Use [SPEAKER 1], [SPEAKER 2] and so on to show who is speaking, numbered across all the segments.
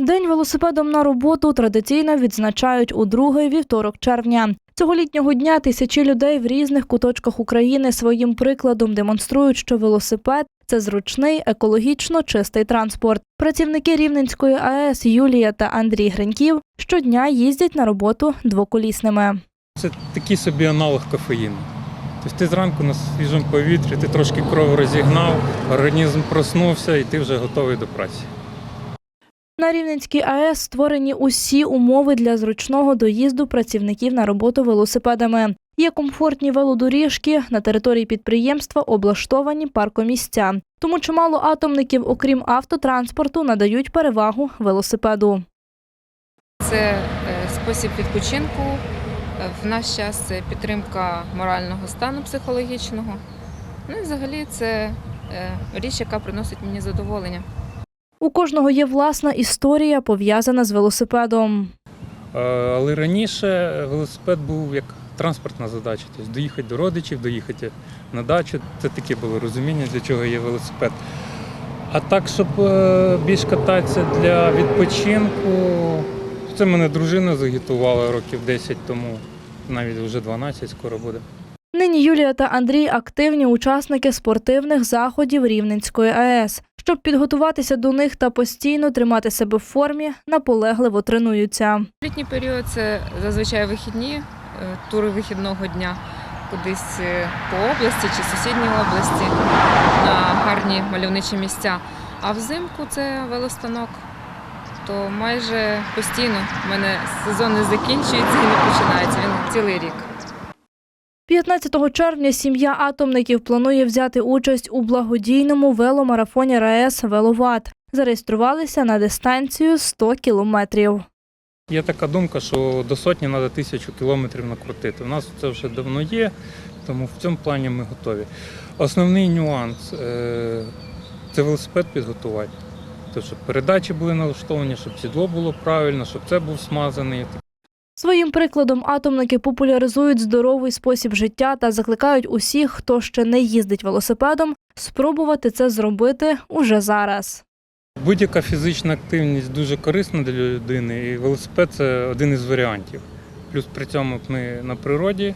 [SPEAKER 1] День велосипедом на роботу традиційно відзначають у другий вівторок червня. Цього літнього дня тисячі людей в різних куточках України своїм прикладом демонструють, що велосипед це зручний, екологічно чистий транспорт. Працівники Рівненської АЕС Юлія та Андрій Гриньків щодня їздять на роботу двоколісними.
[SPEAKER 2] Це такий собі аналог кофеїну. Тобто ти зранку на свіжому повітрі, ти трошки кров розігнав, організм проснувся і ти вже готовий до праці.
[SPEAKER 1] На Рівненській АЕС створені усі умови для зручного доїзду працівників на роботу велосипедами. Є комфортні велодоріжки, на території підприємства облаштовані паркомісця. Тому чимало атомників, окрім автотранспорту, надають перевагу велосипеду.
[SPEAKER 3] Це е, спосіб відпочинку. Е, В наш час це підтримка морального стану психологічного. Ну і взагалі це е, річ, яка приносить мені задоволення.
[SPEAKER 1] У кожного є власна історія, пов'язана з велосипедом.
[SPEAKER 2] Е, Але раніше велосипед був як транспортна задача, тобто доїхати до родичів, доїхати на дачу. Це таке було розуміння, для чого є велосипед. А так, щоб е, більш кататися для відпочинку, це мене дружина загітувала років 10 тому, навіть вже 12 скоро буде.
[SPEAKER 1] Нині Юлія та Андрій активні учасники спортивних заходів Рівненської АЕС. Щоб підготуватися до них та постійно тримати себе в формі, наполегливо тренуються.
[SPEAKER 3] Літній період це зазвичай вихідні, е, тури вихідного дня кудись е, по області чи сусідній області на гарні мальовничі місця. А взимку це велостанок. То майже постійно в мене сезон не закінчується і не починається. Він цілий рік.
[SPEAKER 1] 15 червня сім'я атомників планує взяти участь у благодійному веломарафоні РаЕС Веловат. Зареєструвалися на дистанцію 100 кілометрів.
[SPEAKER 2] Є така думка, що до сотні треба тисячу кілометрів накрутити. У нас це вже давно є, тому в цьому плані ми готові. Основний нюанс е, це велосипед підготувати. Тобто, щоб передачі були налаштовані, щоб сідло було правильно, щоб це був смазаний.
[SPEAKER 1] Своїм прикладом атомники популяризують здоровий спосіб життя та закликають усіх, хто ще не їздить велосипедом, спробувати це зробити уже зараз.
[SPEAKER 2] Будь-яка фізична активність дуже корисна для людини, і велосипед це один із варіантів. Плюс при цьому ми на природі,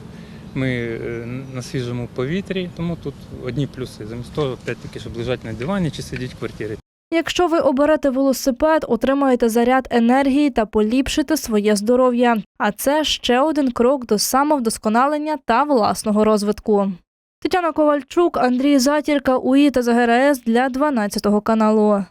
[SPEAKER 2] ми е, на свіжому повітрі, тому тут одні плюси. Замість того, опять-таки, щоб лежати на дивані чи сидіти в квартирі.
[SPEAKER 1] Якщо ви оберете велосипед, отримаєте заряд енергії та поліпшите своє здоров'я. А це ще один крок до самовдосконалення та власного розвитку. Тетяна Ковальчук, Андрій Затірка, УІ та ЗГРС для 12 каналу.